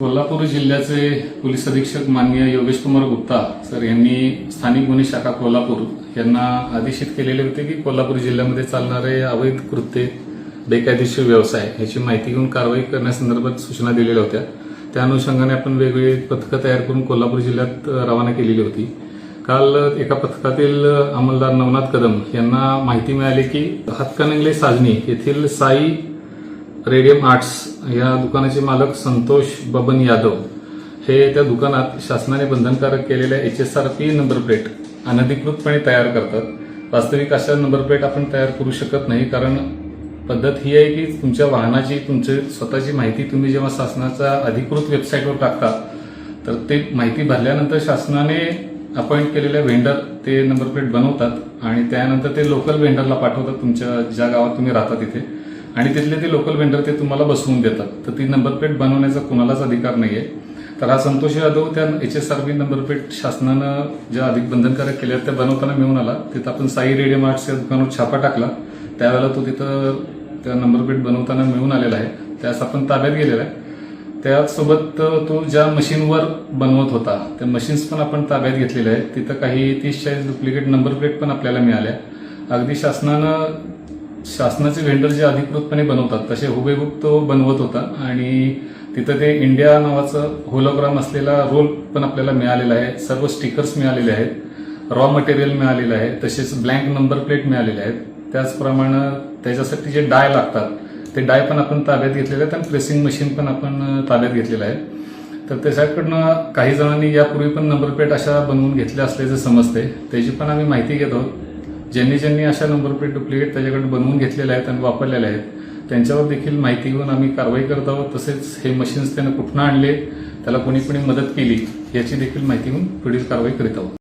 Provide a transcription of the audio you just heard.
कोल्हापूर जिल्ह्याचे पोलीस अधीक्षक माननीय योगेश कुमार गुप्ता सर यांनी स्थानिक गुन्हे शाखा कोल्हापूर यांना आदेशित केलेले होते की कोल्हापूर जिल्ह्यामध्ये चालणारे अवैध कृत्ये बेकायदेशीर व्यवसाय याची माहिती घेऊन कारवाई करण्यासंदर्भात सूचना दिलेल्या होत्या. त्या अनुषंगाने आपण वेगवेगळी पथकं तयार करून कोल्हापूर जिल्ह्यात रवाना केलेली होती. काल एका पथकातील अंमलदार नवनाथ कदम यांना माहिती मिळाली की हातकानंगले साजनी येथील साई रेडियम आर्ट्स या दुकानाचे मालक संतोष बबन यादव हे त्या दुकानात शासनाने बंधनकारक केलेल्या H S R P number plate अनधिकृतपणे तयार करतात. वास्तविक अशा नंबर प्लेट आपण तयार करू शकत नाही कारण पद्धत ही आहे की तुमच्या वाहनाची तुमची स्वतःची माहिती तुम्ही जेव्हा शासनाच्या अधिकृत वेबसाईटवर टाकता तर ते माहिती भरल्यानंतर शासनाने अपॉइंट केलेल्या व्हेंडर ते नंबर प्लेट बनवतात आणि त्यानंतर ते लोकल व्हेंडरला पाठवतात. तुमच्या ज्या गावात तुम्ही राहता तिथे. आणि तिथले ते लोकल वेंडर ते तुम्हाला बसवून देतात. तर ती नंबर प्लेट बनवण्याचा कुणालाच अधिकार नाहीये. तर हा संतोष यादव त्या H S R B number plate शासनानं ज्या अधिक बंधनकारक केल्या त्या बनवताना मिळून आला. तिथं आपण साई रेडिओ आर्ट्स या दुकानावर छापा टाकला. त्यावेळेला तो तिथं त्या नंबर प्लेट बनवताना मिळून आलेला आहे. त्यास आपण ताब्यात गेलेला आहे. त्यासोबत तो ज्या मशीनवर बनवत होता त्या मशीन्स पण आपण ताब्यात घेतलेल्या आहेत. तिथं काही तीस चाळीस डुप्लिकेट नंबर प्लेट पण आपल्याला मिळाल्या. अगदी शासनानं शासनाचे व्हेंडर जे अधिकृतपणे बनवतात तसे हुबेहूब तो बनवत होता. आणि तिथं ते इंडिया नावाचं होलोग्राम असलेला रोल पण आपल्याला मिळालेला आहे. सर्व स्टिकर्स मिळालेले आहेत. रॉ मटेरियल मिळालेलं आहे. तसेच ब्लँक नंबर प्लेट मिळालेले आहेत. त्याचप्रमाणे त्याच्यासाठी जे डाय लागतात ते डाय पण आपण ताब्यात घेतलेले आहेत आणि प्रेसिंग मशीन पण आपण ताब्यात घेतलेलं आहे. तर त्याच्याकडनं काही जणांनी यापूर्वी पण नंबर प्लेट अशा बनवून घेतल्या असल्याचं समजते त्याची पण आम्ही माहिती घेत आहोत. ज्यांनी ज्यांनी अशा नंबर प्लेट डुप्लिकेट त्याच्याकडे बनवून घेतलेल्या आहेत आणि वापरलेल्या आहेत त्यांच्यावर देखील माहिती घेऊन आम्ही कारवाई करत आहोत. तसेच हे मशीन्स त्यानं कुठनं आणले त्याला कोणी कोणी मदत केली याची देखील माहिती घेऊन पुढील कारवाई करीत आहोत.